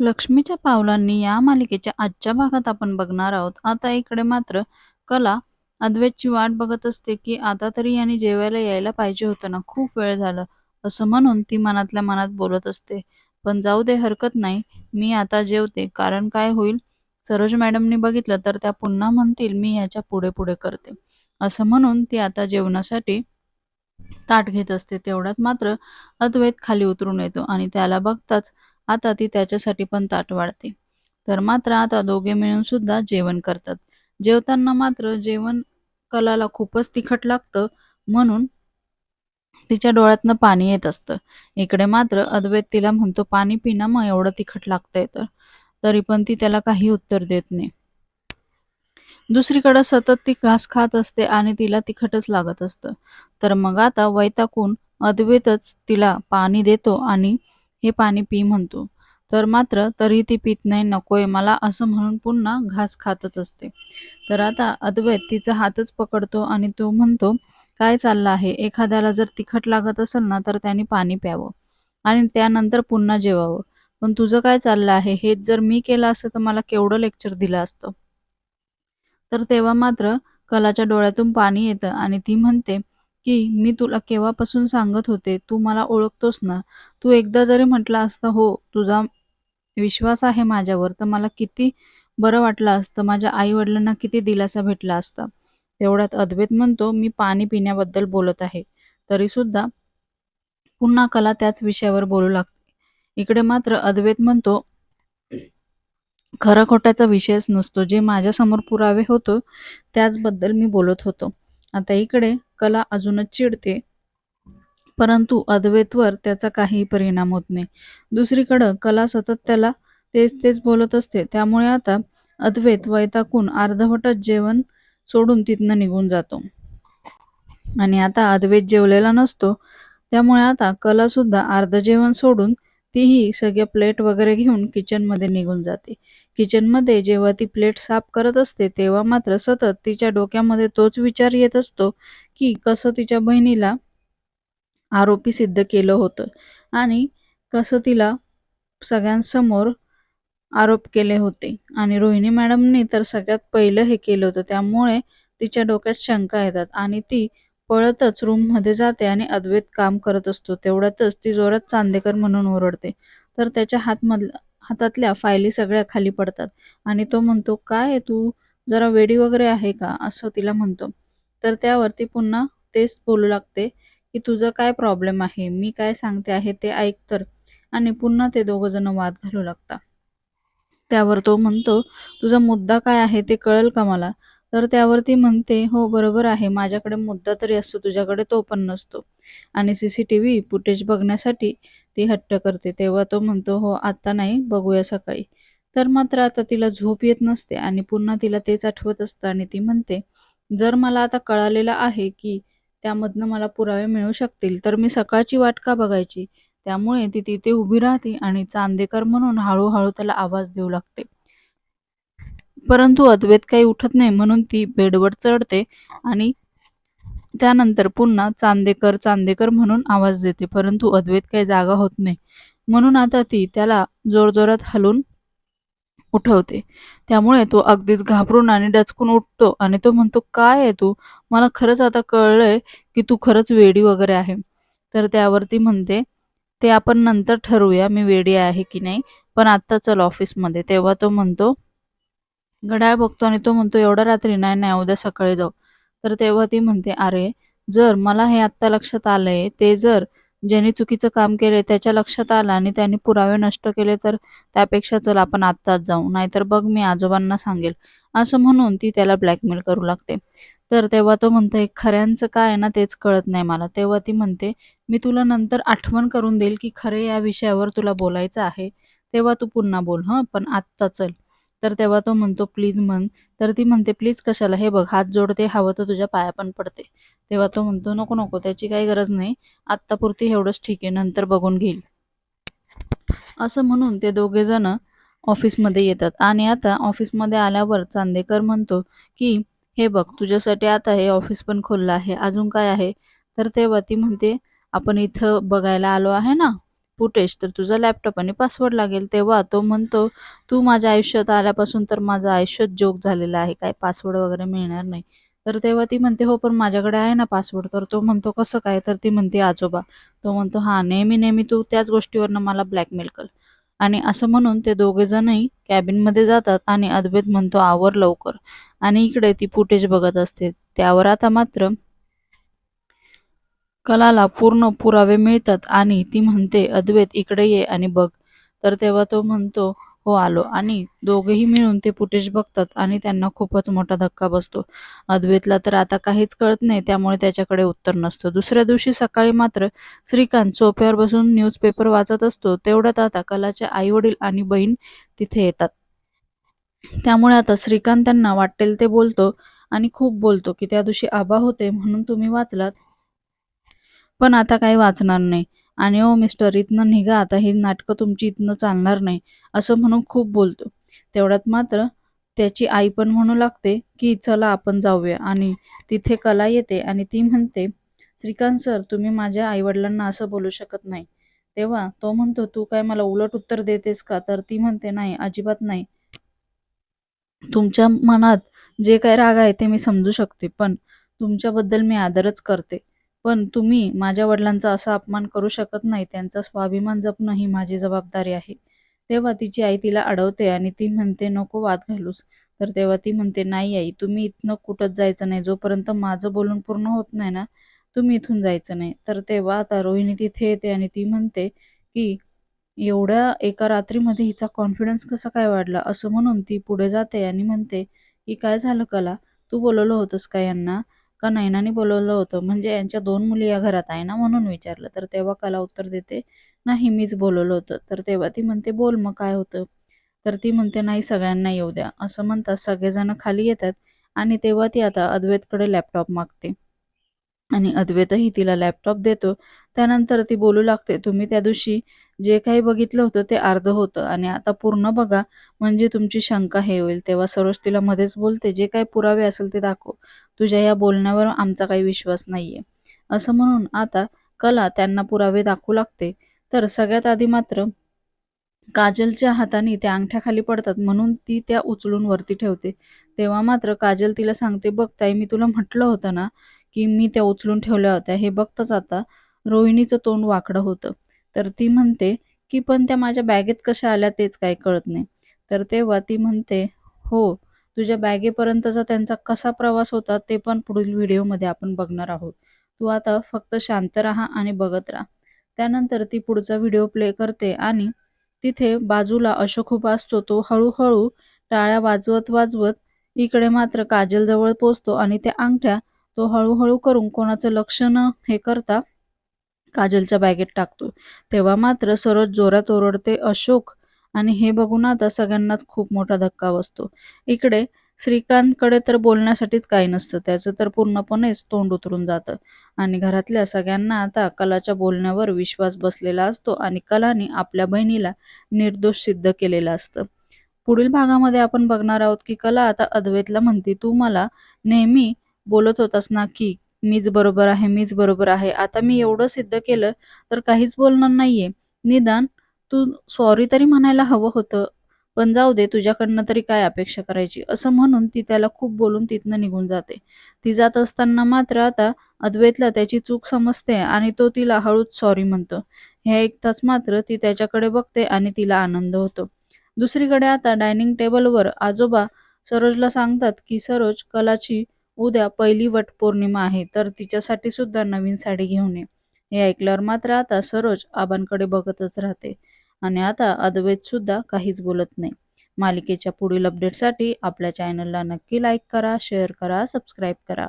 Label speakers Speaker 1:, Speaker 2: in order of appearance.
Speaker 1: लक्ष्मीच्या पावलांनी या मालिकेच्या आजच्या भागात आपण बघणार आहोत. आता इकडे मात्र कला अद्वैतची वाट बघत असते की आता तरी याने जेवायला यायला पाहिजे होतं ना, खूप वेळ झालं, असं म्हणून ती मनातल्या मनात बोलत असते. पण जाऊ दे हरकत नाही, मी आता जेवते कारण काय होईल, सरोज मॅडमनी बघितलं तर त्या पुन्हा म्हणतील मी ह्याच्या पुढे पुढे करते. असं म्हणून ती आता जेवणासाठी ताट घेत असते. तेवढ्यात मात्र अद्वैत खाली उतरून येतो आणि त्याला बघताच आता ती त्याच्यासाठी पण ताट वाढते. तर मात्र आता दोघे मिळून सुद्धा जेवण करतात. जेवताना मात्र जेवण कलाला खूपच तिखट लागतं म्हणून तिच्या डोळ्यातनं पाणी येत असतं. इकडे मात्र अद्वैत तिला म्हणतो पाणी पिना मग एवढं तिखट लागतंय तर. तरी पण ती त्याला काही उत्तर देत नाही. दुसरीकडं सतत ती घास खात असते आणि तिला तिखटच लागत असतं. तर मग आता वैताकून अद्वैतच तिला पाणी देतो आणि हे पाणी पी म्हणतो. तर मात्र तरी ती पित नाही, नकोय मला असं म्हणून पुन्हा घास खातच असते. तर आता अद्वैत तिचा हातच पकडतो आणि तो म्हणतो, काय चाललं आहे? एखाद्याला जर तिखट लागत असेल ना तर त्याने पाणी प्यावं आणि त्यानंतर पुन्हा जेवावं. पण तुझं काय चाललं आहे? हेच जर मी केलं असतं तर मला केवढं लेक्चर दिलं असतं. तर तेव्हा मात्र कलाच्या डोळ्यातून पाणी येतं आणि ती म्हणते की मी तुला केव्हापासून सांगत होते, तू मला ओळखतोस ना? तू एकदा जरी म्हटलं असतं हो, तुझा विश्वास आहे माझ्यावर, तर मला किती बरं वाटलं असतं. माझ्या आई-वडिलांना किती दिलासा भेटला असता. तेवढ्यात अद्वैत म्हणतो, मी पाणी पिण्याबद्दल बोलत आहे. तरीसुद्धा पुन्हा कला त्याच विषयावर बोलू लागते. इकडे मात्र अद्वैत म्हणतो, खरं खोट्याचा विषयच नसतो. जे माझ्यासमोर पुरावे होतो त्याचबद्दल मी बोलत होतो. आता इकडे कला अजूनच चिडते. परंतु अद्वैतवर त्याचा काहीही परिणाम होत नाही. दुसरीकडं कला सतत त्याला तेच तेच बोलत असते. त्यामुळे आता अद्वैत वैताकून अर्धवटच जेवण सोडून तिथनं निघून जातो. आणि आता अद्वैत जेवलेला नसतो. त्यामुळे आता कला सुद्धा अर्ध जेवण सोडून तीही सगळ्या प्लेट वगैरे घेऊन किचनमध्ये निघून जाते. किचनमध्ये जेव्हा ती प्लेट साफ करत असते तेव्हा मात्र सतत तिच्या डोक्यामध्ये तोच विचार येत असतो की कसं तिच्या बहिणीला आरोपी सिद्ध केलं होतं आणि कसं तिला सगळ्यांसमोर आरोप केले होते आणि रोहिणी मॅडमनी तर सगळ्यात पहिलं हे केलं होतं. त्यामुळे तिच्या डोक्यात शंका येतात आणि ती पळतच रूममध्ये जाते आणि अद्वैत काम करत असतो. तेवढ्यातच ती जोरात चांदेकर म्हणून ओरडते. तर त्याच्या हातमधल्या हातातल्या फायली सगळ्या खाली पडतात आणि तो म्हणतो, काय तू जरा वेडी वगैरे आहे का? असं तिला म्हणतो. तर त्यावरती पुन्हा तेच बोलू लागते की तुझं काय प्रॉब्लेम आहे? मी काय सांगते आहे ते ऐक तर. आणि पुन्हा ते दोघं जण वाद घालू लागतात. त्यावर तो म्हणतो, तुझा मुद्दा काय आहे ते कळेल का मला? तर त्यावर ती म्हणते, हो बरोबर आहे, माझ्याकडे मुद्दा तरी असतो, तुझ्याकडे तो पण नसतो. आणि C C T V footage बघण्यासाठी ती हट्ट करते. तेव्हा तो म्हणतो, हो आत्ता नाही, बघूया सकाळी. तर मात्र आता तिला झोप येत नसते आणि पुन्हा तिला तेच आठवत असतं आणि ती म्हणते, जर मला आता कळालेलं आहे की त्यामधनं मला पुरावे मिळू शकतील, तर मी सकाळची वाट का बघायची? त्यामुळे ती तिथे उभी राहते आणि चांदेकर म्हणून हळूहळू त्याला आवाज देऊ लागते. परंतु अद्वैत काही उठत नाही म्हणून ती बेडवर चढते आणि त्यानंतर पुन्हा चांदेकर चांदेकर म्हणून आवाज देते. परंतु अद्वैत काही जागा होत नाही. म्हणून आता ती त्याला जोरजोरात हलून उठवते. त्यामुळे तो अगदीच घाबरून आणि डचकून उठतो आणि तो म्हणतो, काय आहे तू? मला खरंच आता कळलंय की तू खरंच वेडी वगैरे आहे. तर त्यावर ती म्हणते, ते आपण नंतर ठरवूया मी वेडी आहे की नाही, पण आत्ता चल ऑफिसमध्ये. तेव्हा तो म्हणतो, घड्याळ बघतो आणि तो म्हणतो, एवढ्या रात्री? नाही नाही, उद्या सकाळी जाऊ. तर तेव्हा ती म्हणते, अरे जर मला हे आत्ता लक्षात आलंय, ते जर ज्याने चुकीचं काम केले त्याच्या लक्षात आलं आणि त्याने पुरावे नष्ट केले तर त्यापेक्षा चल आपण आत्ताच जाऊ, नाहीतर बघ मी आजोबांना सांगेल. असं म्हणून ती त्याला ब्लॅकमेल करू लागते. तर तेव्हा तो म्हणतोय, खऱ्यांचं काय आहे ना तेच कळत नाही मला. तेव्हा ती म्हणते, मी तुला नंतर आठवण करून देईल की खरे या विषयावर तुला बोलायचं आहे, तेव्हा तू पुन्हा बोल हं, पण आत्ता चल. तर तेव्हा तो म्हणतो, प्लीज म्हण. तर ती म्हणते, प्लीज कशाला? हे बघ हात जोडते, हवं तर तुझ्या पाया पण पडते. तेव्हा तो म्हणतो, नको नको, त्याची काही गरज नाही. आत्तापुरती एवढंच ठीक आहे, नंतर बघून घेईल. असं म्हणून ते दोघे जण ऑफिसमध्ये येतात आणि आता ऑफिसमध्ये आल्यावर चांदेकर म्हणतो की हे बघ तुझ्यासाठी आता हे ऑफिस पण खोललं आहे, अजून काय आहे? तर तेव्हा ती म्हणते, आपण इथं बघायला आलो आहे ना, फुटेज तर तुझा लॅपटॉप आणि पासवर्ड लागेल तेव्हा तो म्हणतो तू माझ्या आयुष्यात आल्यापासून तर माझं आयुष्यात जोक झालेलं आहे काय पासवर्ड वगैरे मिळणार नाही. तर तेव्हा ती म्हणते हो पण माझ्याकडे आहे ना पासवर्ड तर तो म्हणतो कसं काय? तर ती म्हणते आजोबा. तो म्हणतो हां नेहमी नेहमी तू त्याच गोष्टीवरनं मला ब्लॅकमेल कर. आणि असं म्हणून ते दोघेजणही कॅबिनमध्ये जातात आणि अद्वैत म्हणतो आवर लवकर. आणि इकडे ती फुटेज बघत असते. त्यावर आता मात्र कलाला पूर्ण पुरावे मिळतात आणि ती म्हणते अद्वैत इकडे ये आणि बघ. तर तेव्हा तो म्हणतो हो आलो. आणि दोघेही मिळून ते फुटेज बघतात आणि त्यांना खूपच मोठा धक्का बसतो. अद्वैतला तर आता काहीच कळत नाही त्यामुळे त्याच्याकडे उत्तर नसतं. दुसऱ्या दिवशी सकाळी मात्र श्रीकांत सोफ्यावर बसून न्यूजपेपर वाचत असतो. तेवढ्यात आता कलाचे आई वडील आणि बहीण तिथे येतात. त्यामुळे आता श्रीकांत त्यांना वाटेल ते बोलतो आणि खूप बोलतो की त्या दिवशी आबा होते म्हणून तुम्ही वाचलात. पण आता काही वाचणार नाही. आणि ओ मिस्टर इथनं निघा आता ही नाटकं तुमची इथनं चालणार नाही असं म्हणून खूप बोलतो. तेवढ्यात मात्र त्याची आई पण म्हणू लागते की चला आपण जाऊया. आणि तिथे कला येते आणि ती म्हणते श्रीकांत सर तुम्ही माझ्या आईवडिलांना असं बोलू शकत नाही. तेव्हा तो म्हणतो तू काय मला उलट उत्तर देतेस का? तर ती म्हणते नाही अजिबात नाही. तुमच्या मनात जे काही राग आहे ते मी समजू शकते पण तुमच्याबद्दल मी आदरच करते. पण तुम्ही माझ्या वडिलांचा असा अपमान करू शकत नाही. त्यांचा स्वाभिमान जपणं ही माझी जबाबदारी आहे. तेव्हा तिची आई तिला अडवते आणि ती म्हणते नको वाद घालूस. तर तेव्हा ती म्हणते नाही आई तुम्ही इथनं कुठंच जायचं नाही. जोपर्यंत माझं बोलून पूर्ण होत नाही ना तुम्ही इथून जायचं नाही. तर तेव्हा आता रोहिणी तिथे येते आणि ती म्हणते की एवढ्या एका रात्रीमध्ये हिचा कॉन्फिडन्स कसा काय वाढला? असं म्हणून ती पुढे जाते आणि म्हणते की काय झालं कला? तू बोलवलं होतंस का यांना? का नयनाने बोलवलं होतं? म्हणजे यांच्या दोन मुली या घरात आहे ना म्हणून विचारलं. तर तेव्हा कला उत्तर देते नाही मीच बोलवलं होतं. तर तेव्हा ती म्हणते बोल मग काय होतं? तर ती म्हणते नाही सगळ्यांना येऊ द्या. असं म्हणतात सगळेजण खाली येतात आणि तेव्हा ती आता अद्वैतकडे लॅपटॉप मागते. आणि अद्वैतही तिला लॅपटॉप देतो. त्यानंतर ती बोलू लागते तुम्ही त्या दिवशी जे काही बघितलं होतं ते अर्ध होतं आणि आता पूर्ण बघा. म्हणजे तुमची शंका हे होईल. तेव्हा सरोज तिला मध्येच बोलते जे काही पुरावे असेल ते दाखव. तुझ्या या बोलण्यावर आमचा काही विश्वास नाहीये. असं म्हणून आता कला त्यांना पुरावे दाखवू लागते. तर सगळ्यात आधी मात्र काजलच्या हाताने त्या अंगठ्या खाली पडतात म्हणून ती त्या उचलून वरती ठेवते. तेव्हा मात्र काजल तिला सांगते बघ ताई मी तुला म्हटलं होतं ना की मी त्या उचलून ठेवल्या होत्या. हे बघताच आता रोहिणीचं तोंड वाकडं होतं. तर ती म्हणते की पण त्या माझ्या बॅगेत कशा आल्या तेच काही कळत नाही. तर तेव्हा ती म्हणते हो तुझ्या बॅगेपर्यंतचा त्यांचा कसा प्रवास होता ते पण पुढील व्हिडिओमध्ये आपण बघणार आहोत. तू आता फक्त शांत राहा आणि बघत राहा. त्यानंतर ती पुढचा व्हिडिओ प्ले करते आणि तिथे बाजूला अशोक उभा असतो. तो हळूहळू टाळ्या वाजवत वाजवत इकडे मात्र काजल जवळ पोचतो आणि त्या अंगठ्या तो हळूहळू करून कोणाचं लक्ष न हे करता काजलच्या बॅगेत टाकतो. तेव्हा मात्र सरोज जोरात ओरडते अशोक आणि हे बघून आता सगळ्यांनाच खूप मोठा धक्का बसतो. इकडे श्रीकांतकडे तर बोलण्यासाठीच काही नसतं. त्याचं तर पूर्णपणेच तोंड उतरून जातं. आणि घरातल्या सगळ्यांना आता कलाच्या बोलण्यावर विश्वास बसलेला असतो आणि कलाने आपल्या बहिणीला निर्दोष सिद्ध केलेलं असतं. पुढील भागामध्ये आपण बघणार आहोत की कला आता अद्वैतला म्हणते तू मला नेहमी बोलत होतास ना की मीच बरोबर आहे मीच बरोबर आहे. आता मी एवढं सिद्ध केलं तर काहीच बोलणार नाहीये. निदान तू सॉरी तरी म्हणायला हवं होतं पण जाऊ दे तुझ्याकडनं तरी काय अपेक्षा करायची? असं म्हणून ती त्याला खूप बोलून तिथनं निघून जाते. ती जात असताना मात्र आता अद्वैतला त्याची चूक समजते आणि तो तिला हळूच सॉरी म्हणतो. हे ऐकताच मात्र ती त्याच्याकडे बघते आणि तिला आनंद होतो. दुसरीकडे आता डायनिंग टेबलवर आजोबा सरोजला सांगतात की सरोज कलाची उद्या पहिली वट पौर्णिमा आहे तर तिच्यासाठी सुद्धा नवीन साडी घेऊन ये. हे ऐकल्यावर मात्र आता सरोज आबांकडे बघतच राहते. आणि आता अद्वैत सुद्धा काहीच बोलत नाही. मालिकेच्या पुढील अपडेटसाठी आपल्या चॅनलला नक्की लाईक करा शेअर करा सबस्क्राईब करा.